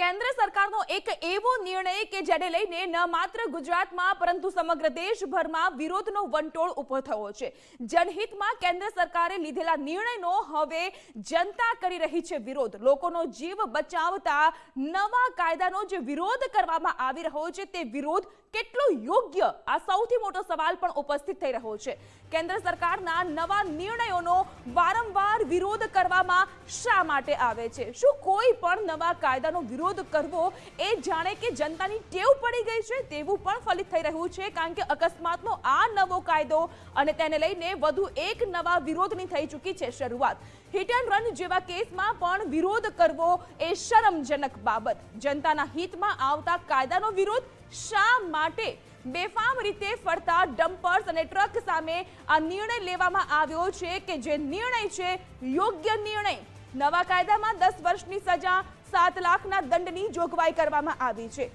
કેન્દ્ર સરકારનો એક એવો નિર્ણય કે જેને લઈને ન માત્ર ગુજરાતમાં, પરંતુ સમગ્ર દેશભરમાં વિરોધનો વંટોળ ઊભો થયો છે. જનહિતમાં કેન્દ્ર સરકારે લીધેલા નિર્ણયનો હવે જનતા કરી રહી છે વિરોધ. લોકોનો જીવ બચાવતા નવા કાયદાનો જે વિરોધ કરવામાં આવી રહ્યો છે, તે વિરોધ કેટલો યોગ્ય? આ સૌથી મોટો સવાલ પણ ઉપસ્થિત થઈ રહ્યો છે. કેન્દ્ર સરકારના નવા નિર્ણયોનો વારંવાર વિરોધ કરવામાં શા માટે આવે છે? શું કોઈ પણ નવા કાયદાનો વિરોધ કરવો એ જાણે કે જનતાની ટેવ પડી ગઈ છે? તેવું પણ ફલિત થઈ રહ્યું છે, કારણ કે અકસ્માતનો આ નવો કાયદો અને તેને લઈને વધુ એક નવા વિરોધની થઈ ચૂકી છે શરૂઆત. હિટ એન્ડ રન જેવા કેસમાં પણ વિરોધ કરવો એ શરમજનક બાબત. જનતાના હિતમાં આવતા કાયદાનો વિરોધ શા માટે બેફામ રીતે ફરતા ડમ્પર્સ અને ટ્રક સામે આ નિર્ણય લેવામાં આવ્યો છે કે જે નિર્ણય છે, યોગ્ય નિર્ણય? નવા કાયદામાં દસ વર્ષની સજા, સાત લાખના દંડની જોગવાઈ કરવામાં આવી છે.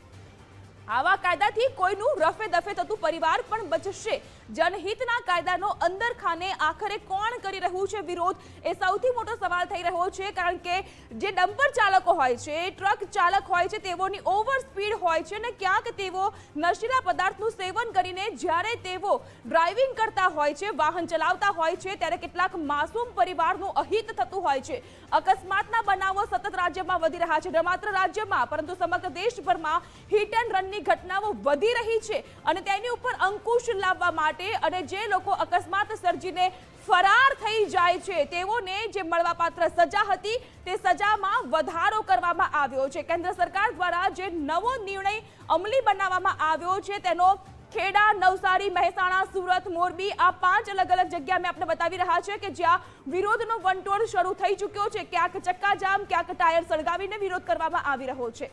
આવા કાયદાથી કોઈનું રફે દફે થતું પરિવાર પણ બચશે. જનહિતના કાયદાનો અંદર ખાને આખરે કોણ કરી રહ્યું છે વિરોધ? એ સૌથી મોટો સવાલ થઈ રહ્યો છે, કારણ કે જે ડમ્પર ચાલકો હોય છે, ટ્રક ચાલક હોય છે, તેઓની ઓવર સ્પીડ હોય છે અને ક્યાંક તેઓ નશીલા પદાર્થનું સેવન કરીને જ્યારે તેઓ ડ્રાઇવિંગ કરતા હોય છે, વાહન ચલાવતા હોય છે, ત્યારે કેટલાક માસૂમ પરિવારનું અહિત થતું હોય છે. અકસ્માતના બનાવો સતત રાજ્યમાં વધી રહ્યા છે, ન માત્ર રાજ્યમાં, પરંતુ સમગ્ર દેશભરમાં હિટ એન્ડ રનની ઘટનાઓ વધી રહી છે અને તેની ઉપર અંકુશ લાવવા માટે અને જે લોકો અકસ્માત સર્જીને ફરાર થઈ જાય છે, તેઓને જે મળવાપાત્ર સજા હતી તે સજામાં વધારો કરવામાં આવ્યો છે. કેન્દ્ર સરકાર દ્વારા જે નવો નિર્ણય અમલી બનાવવામાં આવ્યો છે, તેનો ખેડા, નવસારી, મહેસાણા, સુરત, મોરબી આ પાંચ અલગ અલગ જગ્યા મેં આપણે બતાવી રહ્યા છે કે જ્યાં વિરોધનો વંટોળ શરૂ થઈ ચૂક્યો છે. ક્યાંક ચક્કાજામ, ક્યાંક ટાયર સળગાવીને વિરોધ કરવામાં આવી રહ્યો છે.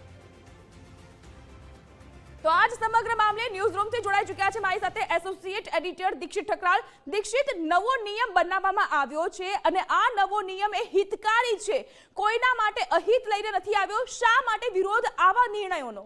તો આજ સમગ્ર મામલે ન્યૂઝ રૂમથી જોડાઈ ચૂક્યા છે મારી સાથે એસોસિએટ એડિટર દીક્ષિત ઠકરાલ. દીક્ષિત, નવો નિયમ બનાવવામાં આવ્યો છે અને આ નવો નિયમ એ હિતકારી છે. કોઈના માટે અહિત લઈને નથી આવ્યો, શા માટે વિરોધ આવા નિર્ણયોનો?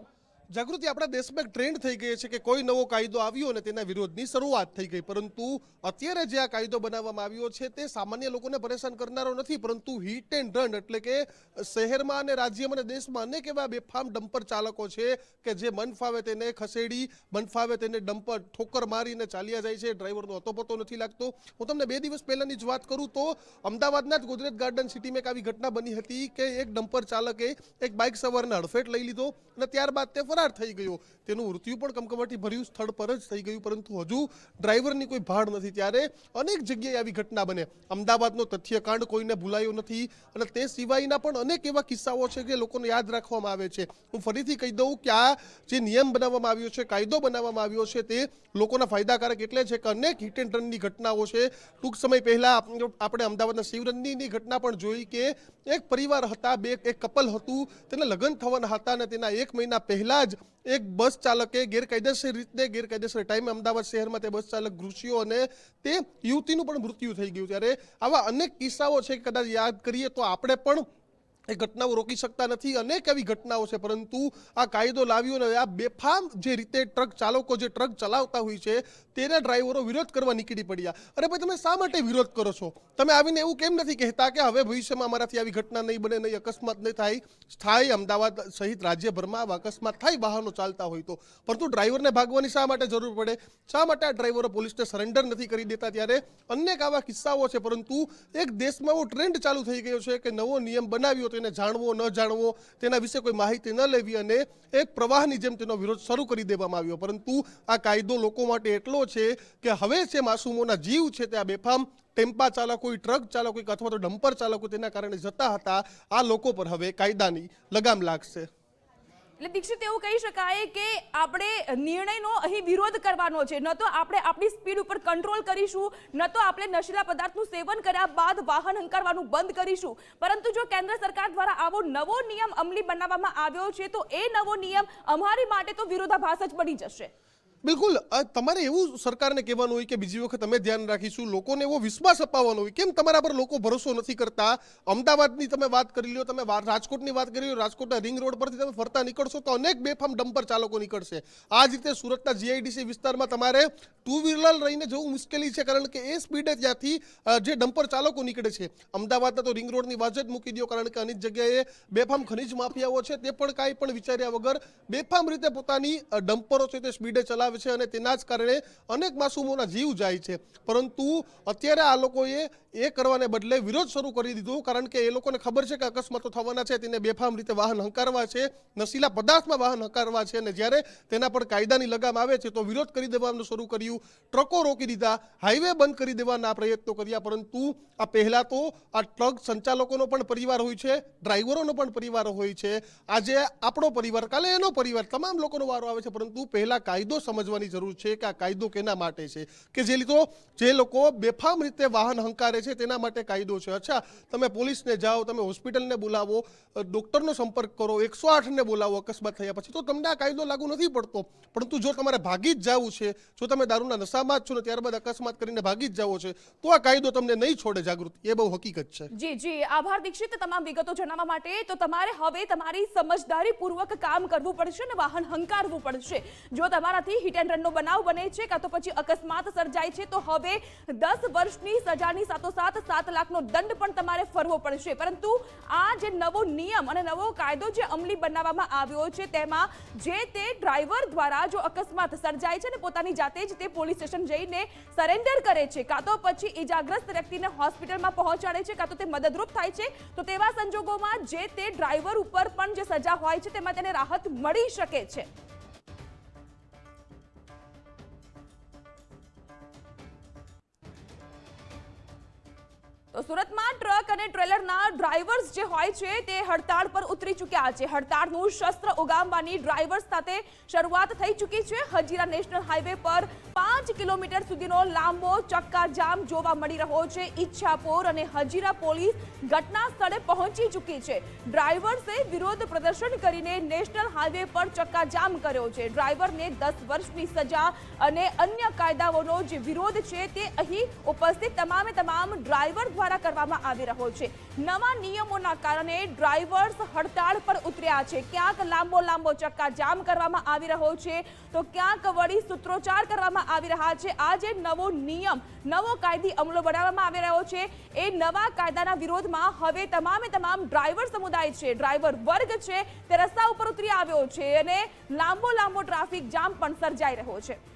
જાગૃતિ આપણા દેશમાં ટ્રેન્ડ થઈ ગઈ છે કે કોઈ નવો કાયદો આવ્યો અને તેના વિરોધની શરૂઆત થઈ ગઈ. પરંતુ અત્યારે જે આ કાયદો બનાવવામાં આવ્યો છે તે સામાન્ય લોકોને પરેશાન કરનારો નથી, પરંતુ હિટ એન્ડ રન એટલે કે શહેરમાં અને રાજ્યમાં અને દેશમાં અનેક એવા બેફામ ડમ્પર ચાલકો છે કે જે મન તેને ખસેડી, મન ફાવે તેને ડમ્પર ઠોકર મારીને ચાલ્યા જાય છે. ડ્રાઈવરનો અતોપતો નથી લાગતો. હું તમને બે દિવસ પહેલાની જ વાત કરું તો અમદાવાદના જ ગોદરેજ ગાર્ડન સિટીમાં એક આવી ઘટના બની હતી કે એક ડમ્પર ચાલકે એક બાઇક સવારને હડફેટ લઈ લીધો અને ત્યારબાદ તે ફરાર થઈ ગયો. તેનું મૃત્યુ પણ કમકમાટી ભર્યું સ્થળ પર જ થઈ ગયું, પરંતુ હજુ ડ્રાઈવરની કોઈ ભાડ નથી. ત્યારે અનેક જગ્યાએ આવી ઘટના બને. અમદાવાદનો તથ્યકાંડ કોઈને ભૂલાયો નથી અને તે સિવાયના પણ અનેક એવા કિસ્સાઓ છે કે લોકોને યાદ રાખવામાં આવે છે. હું ફરીથી કહી દઉં કે આ જે નિયમ બનાવવામાં આવ્યો છે, કાયદો બનાવવામાં આવ્યો છે, તે લોકોના ફાયદાકારક એટલે છે કે અનેક હિટ એન્ડ રનની ઘટનાઓ છે. ટૂંક સમય પહેલા આપણે અમદાવાદના શિવરંજનીની ઘટના પણ જોઈ કે એક પરિવાર હતા, બે, એક કપલ હતું. તેને લગ્ન થવાના હતા અને તેના એક મહિના પહેલા જ એક બસ ચાલકે ગેરકાયદેસર રીતે ગેરકાયદેસર ટાઈમે અમદાવાદ શહેરમાં તે બસ ચાલક ઘૂસ્યો અને તે યુવતીનું પણ મૃત્યુ થઈ ગયું ત્યારે આવા અનેક કિસ્સાઓ છે કદાચ યાદ કરીએ તો આપણે પણ એ ઘટનાઓ રોકી શકતા નથી. અનેક એવી ઘટનાઓ છે, પરંતુ આ કાયદો લાવ્યો ને આ બેફામ જે રીતે ટ્રક ચાલકો જે ટ્રક ચલાવતા હોય છે, તેના ડ્રાઈવરો વિરોધ કરવા નીકળી પડ્યા. અરે ભાઈ, તમે શા માટે વિરોધ કરો છો? તમે આવીને એવું કેમ નથી કહેતા કે હવે ભવિષ્યમાં અમારાથી આવી ઘટના નહીં બને, નહીં અકસ્માત નહીં થાય? સ્થાયી અમદાવાદ સહિત રાજ્યભરમાં આવા અકસ્માત થાય વાહનો ચાલતા હોય તો. પરંતુ ડ્રાઈવરને ભાગવાની શા માટે જરૂર પડે? શા માટે આ ડ્રાઈવરો પોલીસને સરેન્ડર નથી કરી દેતા ત્યારે? અનેક આવા કિસ્સાઓ છે, પરંતુ એક દેશમાં એવો ટ્રેન્ડ ચાલુ થઈ ગયો છે કે નવો નિયમ બનાવ્યો તો એને જાણવો, ન જાણવો, તેના વિશે કોઈ માહિતી ન લેવી અને એક પ્રવાહની જેમ તેનો વિરોધ શરૂ કરી દેવામાં આવ્યો. પરંતુ આ કાયદો લોકો માટે એટલો છે કે હવે જે માસૂમોના જીવ છે તે આ બેફામ ટેમ્પા ચાલકો ટ્રક ચાલકો અથવા તો ડમ્પર ચાલકો તેના કારણે જતા હતા. આ લોકો પર હવે કાયદાની લગામ લાગશે. એટલે દીક્ષિત એવું કહી શકાય કે આપણે નિર્ણયનો અહીં વિરોધ કરવાનો છે. ન તો આપણે આપણી સ્પીડ ઉપર કંટ્રોલ કરીશું, ન તો આપણે નશીલા પદાર્થનું સેવન કર્યા બાદ વાહન હંકારવાનું બંધ કરીશું. પરંતુ જો કેન્દ્ર સરકાર દ્વારા આવો નવો નિયમ અમલી બનાવવામાં આવ્યો છે, તો એ નવો નિયમ અમારી માટે તો વિરોધાભાસ જ બની જશે. બિલકુલ તમારે એવું સરકારને કહેવાનું હોય કે બીજી વખત અમે ધ્યાન રાખીશું, લોકોને એવો વિશ્વાસ અપાવવાનો હોય. કેમ તમારા પર લોકો ભરોસો નથી કરતા? અમદાવાદની તમે વાત કરી લો તમે રાજકોટની વાત કરી લો રાજકોટના રિંગ રોડ પરથી તમે ફરતા નીકળશો તો અનેક બેફામ ડમ્પર ચાલકો નીકળશે. આ જ રીતે સુરતના જીઆઈડીસી વિસ્તારમાં તમારે ટુ વ્હીલર રહીને જવું મુશ્કેલી છે કારણ કે એ સ્પીડે ત્યાંથી જે ડમ્પર ચાલકો નીકળે છે. અમદાવાદના તો રિંગ રોડની વાત જ મૂકી દો કારણ કે અનેક જગ્યાએ બેફામ ખનીજ માફિયાઓ છે, તે પણ કાંઈ પણ વિચાર્યા વગર બેફામ રીતે પોતાની ડમ્પરો છે તે સ્પીડે ચલાવે છે અને તેના જ કારણે અનેક માસૂમોના જીવ જાય છે. પરંતુ અત્યારે આ લોકોએ એ કરવાને બદલે વિરોધ શરૂ કરી દીધો, કારણ કે એ લોકોને ખબર છે કે અકસ્માતો થવાના છે, તેને બેફામ રીતે વાહન હંકારવા છે, નશીલા પદાર્થમાં વાહન હંકારવા છે અને જ્યારે તેના પર કાયદાની લગામ આવે છે તો વિરોધ કરી દેવાનું શરૂ કર્યું. ટ્રકો રોકી દીધા, હાઈવે બંધ કરી દેવાના પ્રયત્નો કર્યા, પરંતુ આ પહેલાં તો આ ટ્રક સંચાલકોનો પણ પરિવાર હોય છે, ડ્રાઈવરોનો પણ પરિવાર હોય છે. આજે આપણો પરિવાર, કાલે એનો પરિવાર, તમામ લોકોનો વારો આવે છે, પરંતુ પહેલા કાયદો સમજવાની જરૂર છે કે આ કાયદો કેના માટે છે? કે જે લીધો, જે લોકો બેફામ રીતે વાહન હંકારે છે તેના માટે કાયદો છે. અચ્છા, તમે પોલીસને જાઓ, તમે હોસ્પિટલને બોલાવો ડૉક્ટરનો સંપર્ક કરો, એકસો આઠને બોલાવો અકસ્માત થયા પછી તો તમને આ કાયદો લાગુ નથી પડતો. પરંતુ જો તમારે ભાગી જ જવું છે, જો તમે દારૂના નશામાં જ છો ને ત્યારબાદ અકસ્માત કરીને ભાગી જ જાવો છે, તો આ કાયદો તમને નહીં છોડે જાગૃતિ. એ બહુ હકીકત છે. જી જી. આભાર દીક્ષિત તમામ વિગતો જણાવવા માટે. તો તમારે હવે તમારી સમજદારી પૂર્વક કામ કરવું પડશે ને વાહન હંકારવું પડશે. જો તમારાથી હિટ એન્ડ રનનો બનાવ બને છે કાં તો પછી અકસ્માત સર્જાય છે, તો હવે દસ વર્ષની સજાની સાથોસાથ સાત લાખનો દંડ પણ તમારે ફરવો પડશે. પરંતુ આ જે નવો નિયમ અને નવો કાયદો જે અમલી બનાવવામાં આવ્યો છે, તેમાં જે તે ડ્રાઈવર દ્વારા જો અકસ્માત સર્જાય છે ને પોતાની જાતે જ તે પોલીસ સ્ટેશન જઈને સરેન્ડર કરે છે, કાં તો પછી ઈજાગ્રસ્ત વ્યક્તિને હોસ્પિટલમાં પહોંચાડે છે, કાં તો તે મદદરૂપ થાય છે, તો તેવા સંજોગોમાં જે તે ડ્રાઈવર ઉપર પણ જે સજા હોય છે, તેમાં તેને રાહત મળી શકે છે. તો સુરતમાં ટ્રક અને ટ્રેલરના ડ્રાઈવર્સ જે હોય છે તે હડતાળ પર ઉતરી ચૂક્યા છે. હડતાળનું શસ્ત્ર ઉગામવાની ડ્રાઈવર્સ સાથે શરૂઆત થઈ ચૂકી છે. હજીરા નેશનલ હાઈવે પર પાંચ કિલોમીટર સુધીનો લાંબો ચક્કા જામ જોવા મળી રહ્યો છે. ઈચ્છાપોર અને હજીરા પોલીસ ઘટના સ્થળે પહોંચી ચૂકી છે. ડ્રાઈવર્સે વિરોધ પ્રદર્શન કરીને નેશનલ હાઈવે પર ચક્કા જામ કર્યો છે. ડ્રાઈવરને દસ વર્ષની સજા અને અન્ય કાયદાઓનો જે વિરોધ છે તે અહીં ઉપસ્થિત તમામે તમામ ડ્રાઈવર દ્વારા કરવામાં આવી રહ્યો છે. નવા નિયમોના કારણે ડ્રાઈવર્સ હડતાળ પર ઉતર્યા છે. ક્યાંક લાંબો લાંબો ચક્કા જામ કરવામાં આવી રહ્યો છે. તો ક્યાંક વળી સૂત્રોચ્ચાર કરવામાં આવી રહ્યા છે. આ જે નવો નિયમ, નવો કાયદી અમલો બનાવવામાં આવી રહ્યો છે. એ નવા કાયદાના વિરોધમાં હવે તમામે તમામ ડ્રાઈવર સમુદાય છે. ડ્રાઈવર વર્ગ છે તે રસ્તા ઉપર ઉતરી આવ્યો છે અને લાંબો લાંબો ટ્રાફિક જામ પણ સર્જાઈ રહ્યો છે.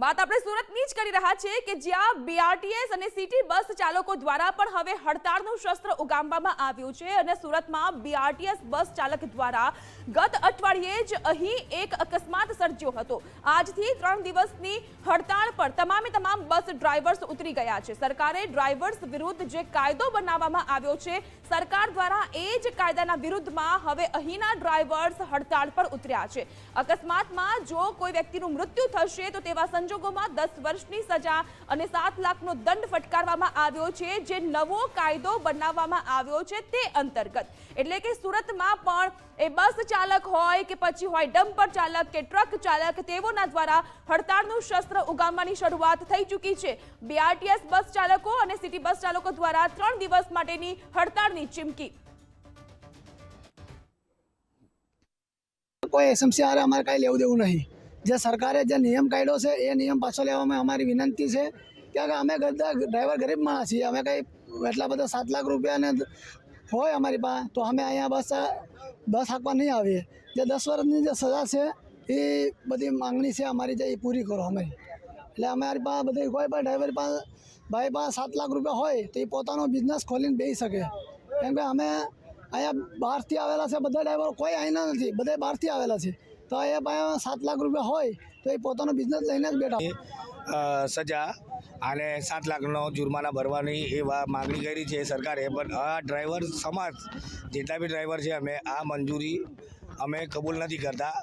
વાત આપણે સુરતની જ કરી રહ્યા છીએ કે જ્યાં બીઆરટીએસ અને સિટી બસ ચાલકો દ્વારા પણ હવે હડતાળનું શસ્ત્ર ઉગામવામાં આવ્યું છે અને સુરતમાં બીઆરટીએસ બસ ચાલક દ્વારા ગત અઠવાડિયે જ અહીં એક અકસ્માત સર્જ્યો હતો. આજથી ત્રણ દિવસની હડતાળ પર તમામે તમામ બસ ડ્રાઈવર્સ ઉતરી ગયા છે. સરકારે ડ્રાઈવર્સ વિરુદ્ધ જે કાયદો બનાવવામાં આવ્યો છે, સરકાર દ્વારા એ જ કાયદાના વિરુદ્ધમાં હવે અહીંના ડ્રાઈવર્સ હડતાળ પર ઉતર્યા છે. અકસ્માતમાં જો કોઈ વ્યક્તિનું મૃત્યુ થશે તો તેવા સંજોગોમાં દસ વર્ષની સજા અને સાત લાખનો દંડ ફટકારવામાં આવ્યો છે, જે નવો કાયદો બનાવવામાં આવ્યો છે તે અંતર્ગત. એટલે કે સુરતમાં પણ એ બસ ચાલક હોય કે પછી હોય ડમ્પર ચાલક કે ટ્રક ચાલક, તેઓના દ્વારા હડતાળનું શસ્ત્ર ઉગામવાની શરૂઆત થઈ ચૂકી છે. બીઆરટીએસ બસ ચાલકો અને સિટી બસ ચાલકો દ્વારા ત્રણ દિવસ માટેની હડતાળની ચીમકી. કોઈ એસએમસી હારે અમારે કાંઈ લેવું દેવું નહીં. જે સરકારે જે નિયમ કાઢ્યો છે, એ નિયમ પાછો લેવામાં અમારી વિનંતી છે કે અમે બધા ડ્રાઈવર ગરીબ માણસ છીએ. અમે કંઈ એટલા બધા સાત લાખ રૂપિયાને હોય અમારી પાસે, તો અમે અહીંયા બસ બસ હાંકવા નહીં આવીએ. જે દસ વર્ષની જે સજા છે, એ બધી માંગણી છે અમારી જે, એ પૂરી કરો અમારી એટલે અમારી પાસે બધી, કોઈ પણ ડ્રાઈવર પાસે, ભાઈ પાસે સાત લાખ રૂપિયા હોય, તો એ પોતાનો બિઝનેસ ખોલીને બેસી શકે. કેમ કે અમે અહીંયા બહારથી આવેલા છે, બધા ડ્રાઈવરો કોઈ અહીંના નથી બધા બહારથી આવેલા છે. તો એ ભાઈ સાત લાખ રૂપિયા હોય તો એ પોતાનો બિઝનેસ લઈને જ બેઠા. સજા અને સાત લાખનો જુર્માના ભરવાની એ માગણી કરી છે સરકારે, પણ આ ડ્રાઈવર સમાજ, જેટલા બી ડ્રાઈવર છે અમે, આ મંજૂરી અમે કબૂલ નથી કરતા.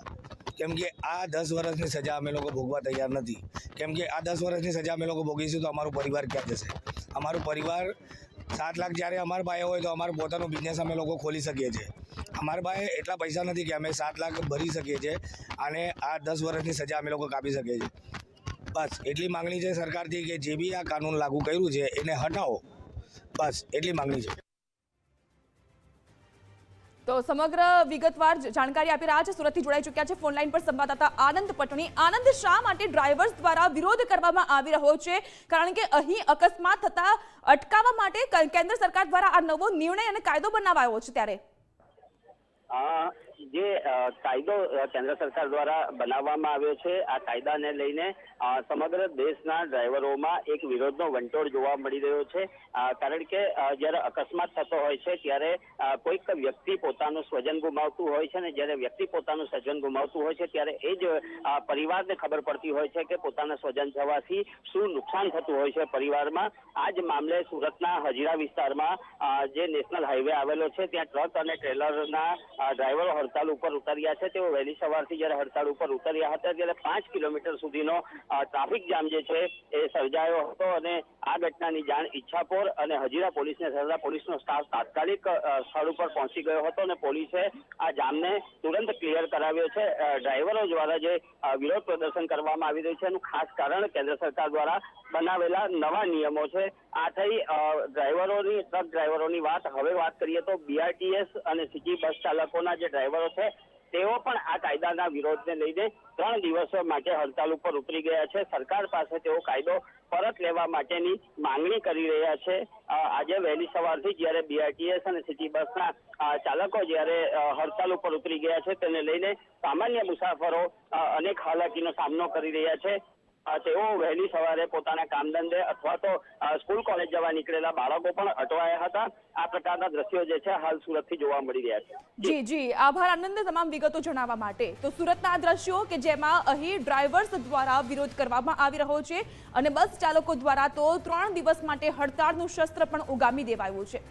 કેમ કે આ દસ વર્ષની સજા અમે લોકો ભોગવા તૈયાર નથી. કેમ કે આ દસ વર્ષની સજા અમે લોકો ભોગવીશું તો અમારું પરિવાર ક્યાં જશે? અમારું પરિવાર સાત લાખ જ્યારે અમારા પાસે હોય તો અમારો પોતાનો બિઝનેસ અમે લોકો ખોલી શકીએ છીએ. અમારા પાસે એટલા પૈસા નથી કે અમે સાત લાખ ભરી શકીએ છીએ અને આ દસ વર્ષની સજા અમે લોકો કાપી શકીએ છીએ. બસ, એટલી માંગણી છે સરકારથી કે જે બી આ કાનૂન લાગુ કર્યું છે એને હટાવો. બસ, એટલી માંગણી છે. તો સમગ્ર વિગતવાર જાણકારી આપી રહ્યા છે. સુરતથી જોડાઈ ચૂક્યા છે ફોન લાઈન પર સંવાદદાતા આનંદ પટણી. આનંદ, શા માટે ડ્રાઈવર્સ દ્વારા વિરોધ કરવામાં આવી રહ્યો છે? કારણ કે અહીં અકસ્માત થતા અટકાવવા માટે કેન્દ્ર સરકાર દ્વારા આ નવો નિર્ણય અને કાયદો બનાવાયો છે ત્યારે. જે કાયદો કેન્દ્ર સરકાર દ્વારા બનાવવામાં આવ્યો છે, આ કાયદાને લઈને સમગ્ર દેશના ડ્રાઈવરોમાં એક વિરોધનો વંટોળ જોવા મળી રહ્યો છે. કારણ કે જ્યારે અકસ્માત થતો હોય છે, ત્યારે કોઈક વ્યક્તિ પોતાનું સ્વજન ગુમાવતું હોય છે ને જ્યારે વ્યક્તિ પોતાનું સ્વજન ગુમાવતું હોય છે, ત્યારે એ જ પરિવારને ખબર પડતી હોય છે કે પોતાના સ્વજન જવાથી શું નુકસાન થતું હોય છે પરિવારમાં. આ જ મામલે સુરતના હજીરા વિસ્તારમાં જે નેશનલ હાઈવે આવેલો છે, ત્યાં ટ્રક અને ટ્રેલરના ડ્રાઈવરો હડતાલ ઉપર ઉતર્યા છે. તેઓ વહેલી સવારથી જ્યારે હડતાળ ઉપર ઉતર્યા હતા, ત્યારે પાંચ કિલોમીટર સુધીનો ટ્રાફિક જામ જે છે એ સર્જાયો હતો અને આ ઘટનાની જાણ ઈચ્છાપોર અને હજીરા પોલીસને થતા પોલીસનો સ્ટાફ તાત્કાલિક સ્થળ ઉપર પહોંચી ગયો હતો અને પોલીસે આ જામને તુરંત ક્લિયર કરાવ્યો છે. ડ્રાઈવરો દ્વારા જે વિરોધ પ્રદર્શન કરવામાં આવી રહ્યું છે એનું ખાસ કારણ કેન્દ્ર સરકાર દ્વારા બનાવેલા નવા નિયમો છે. આ થઈ ડ્રાઈવરોની, ટ્રક ડ્રાઈવરોની વાત. હવે વાત કરીએ તો બીઆરટીએસ અને સિટી બસ ચાલકોના જે ડ્રાઈવરો છે, તેઓ પણ આ કાયદાના વિરોધને લઈને ત્રણ દિવસો માટે હડતાલ ઉપર ઉતરી ગયા છે. સરકાર પાસે તેઓ કાયદો પરત લેવા માટેની માંગણી કરી રહ્યા છે. આજે વહેલી સવારથી જ્યારે બીઆરટીએસ અને સિટી બસના ચાલકો જ્યારે હડતાલ ઉપર ઉતરી ગયા છે, તેને લઈને સામાન્ય મુસાફરો અનેક હાલાકીનો સામનો કરી રહ્યા છે. તેઓ વહેલી સવારે પોતાના કામધંધે અથવા તો સ્કૂલ કોલેજ જવા નીકળેલા બાળકો પણ અટવાયા હતા. આ પ્રકારના દ્રશ્યો જે છે, હાલ સુરતથી જોવા મળી રહ્યા છે. જી જી. આભાર આનંદ તમામ વિગતો જણાવવા માટે. તો સુરતના દ્રશ્યો કે જેમાં અહીં ડ્રાઈવર્સ દ્વારા વિરોધ કરવામાં આવી રહ્યો છે અને બસ ચાલકો દ્વારા તો ત્રણ દિવસ માટે હડતાળનું શસ્ત્ર પણ ઉગામી દેવાયું છે.